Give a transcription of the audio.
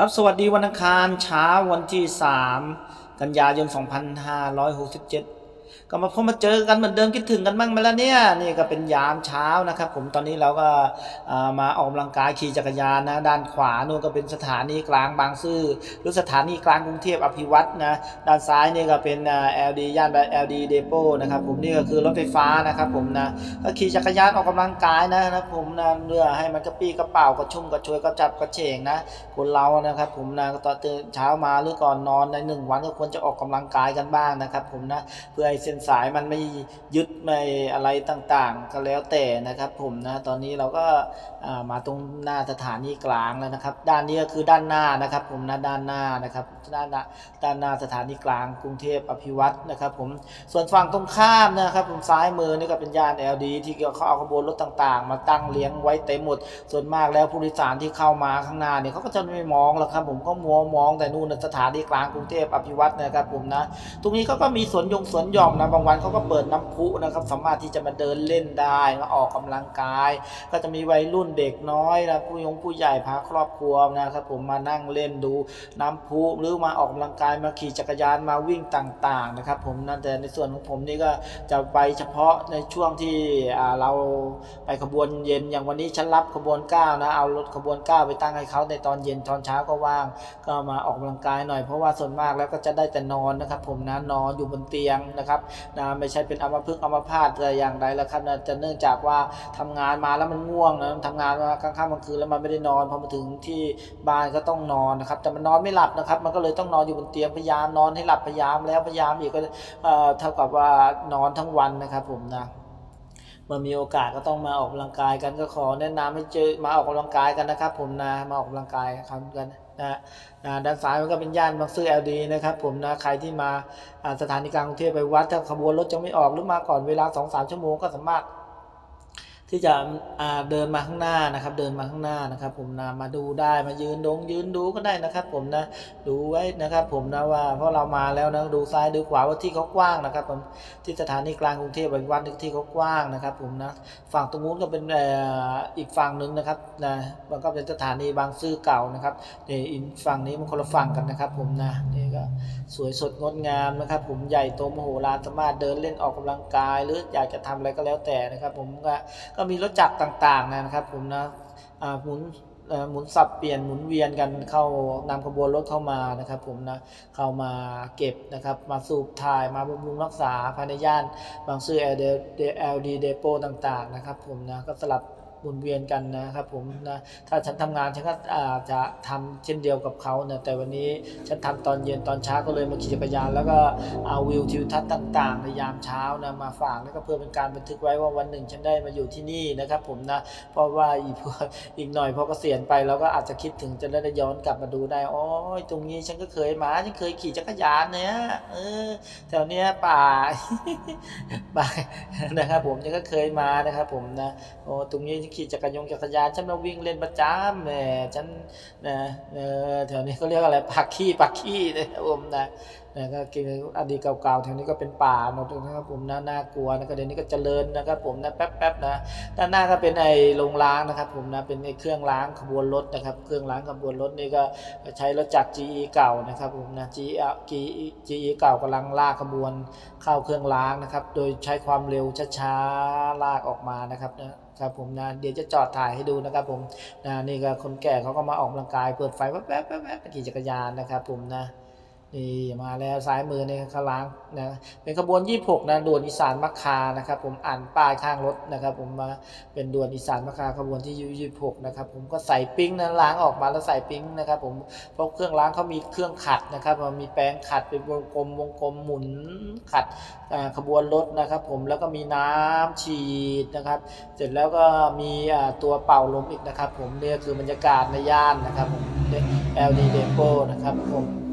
ครับสวัสดีวันอังคารเช้าวันที่ 3 กันยายน 2567 ก็มาพบมาเจอกันเหมือนเดิมคิดถึงกันบ้างไหมล่ะเนี่ยนี่ก็เป็นยามเช้านะครับ ผมตอนนี้เราก็มาออกกำลังกายขี่จักรยานนะด้านขวานู่นก็เป็นสถานีกลางบางซื่อหรือสถานีกลางกรุงเทพอภิวัตนะด้านซ้ายนี่ก็เป็นอ่า LD ย่าน LD Depot นะครับผมนี่ก็คือรถไฟฟ้านะครับผมนะก็ขี่จักรยานออกกำลังกายนะนะผมนะเพื่อให้มันกระปี้กระเป๋ากระชุ่มกระชวยกระจับกระเฉงนะคนเรานะครับผมนะตอนตื่นเช้ามาหรือก่อนนอนในหนึ่งวันก็ควรจะออกกำลังกายกันบ้างนะครับผมนะเพื่อให้เส้นสายมันไม่ยึดไม่อะไรต่างๆ ก็แล้วแต่นะครับผมนะตอนนี้เราก็มาตรงหน้าสถานีกลางแล้วนะครับ ด้านนี้ก็คือด้านหน้านะครับ ผมนะด้านหน้านะครับด้านหน้าด้านหน้าสถานีกลางกรุงเทพอภิวัตรนะครับ ผมส่วนฝั่งตรงข้ามนะครับ ผมซ้ายมือนี่ก็เป็นย่าน LD ที่เขาเอาขบวนรถต่างๆ มาตั้งเลี้ยงไว้เต็มหมด ส่วนมากแล้วผู้โดยสารที่เข้ามาข้างหน้าเนี่ยเขาก็จะไม่มองหรอกครับ ผมก็มัวมองแต่นู่นนะสถานีกลางกรุงเทพอภิวัตรนะครับผมนะ ตรงนี้เขาก็มีสวนยงสวนหย่อมนะบางวันเขาก็เปิดน้ำพุนะครับ สามารถที่จะมาเดินเล่นได้มาออกกำลังกาย ก็จะมีวัยรุ่นเด็กน้อยนะผู้ยงผู้ใหญ่พาครอบครัวนะครับ ผมมานั่งเล่นดูน้ำพุหรือมาออกกำลังกายมาขี่จักรยานมาวิ่งต่าง ๆ นะครับ ผมนั่นแต่ในส่วนของผมนี่ก็จะไปเฉพาะในช่วงที่เราไปขบวนเย็นอย่างวันนี้ฉันรับขบวน9นะเอารถขบวน9ไปตั้งให้เขาในตอนเย็นตอนเช้าก็ว่าง ก็มาออกกำลังกายหน่อยเพราะว่าส่วนมากแล้วก็จะได้แต่นอนนะครับ ผมนะนอนอยู่บนเตียงนะครับนะไม่ใช่เป็นอัมพฤกษ์อัมพาตแต่อย่างใดแล้วครับนะจะเนื่องจากว่าทำงานมาแล้วมันง่วงนะทำงานมากลางค่ำกลางคืนแล้วมันไม่ได้นอนพอมาถึงที่บ้านก็ต้องนอนนะครับแต่มันนอนไม่หลับนะครับ มันก็เลยต้องนอนอยู่บนเตียงพยายามนอนให้หลับพยายามแล้วพยายามอีกก็เอ่อเท่ากับว่านอนทั้งวันนะครับผมนะเมื่อมีโอกาสก็ต้องมาออกกำลังกายกันก็ขอแนะนำให้เจอมาออกกำลังกายกันนะครับ ผมนะมาออกกำลังกายครับกัน นะนะด้านซ้ายมันก็เป็นย่านบางซื่อ LD นะครับผมนะใครที่มาสถานีกลางกรุงเทพไปวัดถ้าขบวนรถจะไม่ออกหรือมาก่อนเวลา 2-3 ชั่วโมงก็สามารถ ที่จะเดินมาข้างหน้านะครับ เดินมาข้างหน้านะครับ ผมนะมาดูได้มายืนดงยืนดูก็ได้นะครับ ผมนะดูไว้นะครับ ผมนะว่าเพราะเรามาแล้วนะดูซ้ายดูขวาว่าที่เขากว้างนะครับ ผมที่สถานีกลางกรุงเทพบริวัตที่เขากว้างนะครับ ผมนะฝั่งตรงนู้นก็เป็นอีกฝั่งหนึ่งนะครับนะมันก็เป็นสถานีบางซื่อเก่านะครับเนี่อีกฝั่งนี้มันคนละฝั่งกันนะครับ ผมนะนี่ ก็สวยสดงดงามนะครับ ผมใหญ่โตมโหฬารสามารถเดินเล่นออกกำลังกาย หรืออยากจะทำอะไรก็แล้วแต่นะครับ ผมก็ก็มีรถจักรต่างๆนะครับ ผมนะหมุนหมุนสับเปลี่ยนหมุนเวียนกันเข้านำขบวนรถเข้ามานะครับผมนะเข้ามาเก็บนะครับ มาสูบถ่ายมาบำรุงรักษาภายในย่านบางซื่อ LD Depot ต่างๆนะครับผมนะก็สลับ หมุนเวียนกันนะครับผมนะถ้าฉันทำงานฉันก็อาจะทำเช่นเดียวกับเขานะแต่วันนี้ฉันทำตอนเย็นตอนเช้าก็เลยมาขี่จักรยาน แล้วก็เอาวิวทิวทัศน์ต่าง ๆ ในยามเช้านะมาฝากแล้วก็เพื่อเป็นการบันทึกไว้ว่าวันหนึ่งฉันได้มาอยู่ที่นี่นะครับผมนะเพราะว่าอีกอีกหน่อยพอเกษียณไปเราก็อาจจะคิดถึงจะได้ย้อนกลับมาดูได้อ๋อตรงนี้ฉันก็เคยมาฉันเคยขี่จักรยานเนี่ยเออแถวเนี้ยป่าป่านะครับผมฉันก็เคยมานะครับผมนะโอ้ตรงนี้ขี่จักรยงจักรยานฉันมาวิ่งเล่นประจำแหมฉันนะเออแถวนี้เขาเรียกอะไรปักขี้ปักขี้นะครับผมนะนะก็กินอดีตเก่าๆแถวนี้ก็เป็นป่าหมดนะครับผมนะน่ากลัวนะก็เดี๋ยวนี้ก็เจริญนะครับผมนะแป๊บๆนะด้านหน้าก็เป็นไอ้โรงล้างนะครับผมนะเป็นไอ้เครื่องล้างขบวนรถนะครับ เครื่องล้างขบวนรถนี่ก็ใช้รถจักร GE เก่านะครับผมนะ GE GE เก่ากำลังลากขบวนเข้าเครื่องล้างนะครับ โดยใช้ความเร็วช้าๆลากออกมานะครับนะ ครับผมนะเดี๋ยวจะจอดถ่ายให้ดูนะครับผมนะนี่ก็คนแก่เขาก็มาออกกำลังกายเปิดไฟแป๊บๆแป๊บๆขี่จักรยานนะครับผมนะ นี่มาแล้วซ้ายมือนี่ข้างล่างนะเป็นขบวน 26 นะด่วนอีสานมัคคานะครับผมอ่านป้ายข้างรถนะครับ ผมมาเป็นด่วนอีสานมัคคาขบวนที่ 26 นะครับผมก็ใส่ปิ้งนะล้างออกมาแล้วใส่ปิ้งนะครับผมเพราะเครื่องล้างเขามีเครื่องขัดนะครับมันมีแปรงขัดเป็นวงกลมวงกลมหมุนขัดขบวนรถนะครับ ผมแล้วก็มีน้ำฉีดนะครับ เสร็จแล้วก็มีตัวเป่าลมอีกนะครับ ผมเนี่ยคือบรรยากาศในย่านนะครับผม LD Depot นะครับผม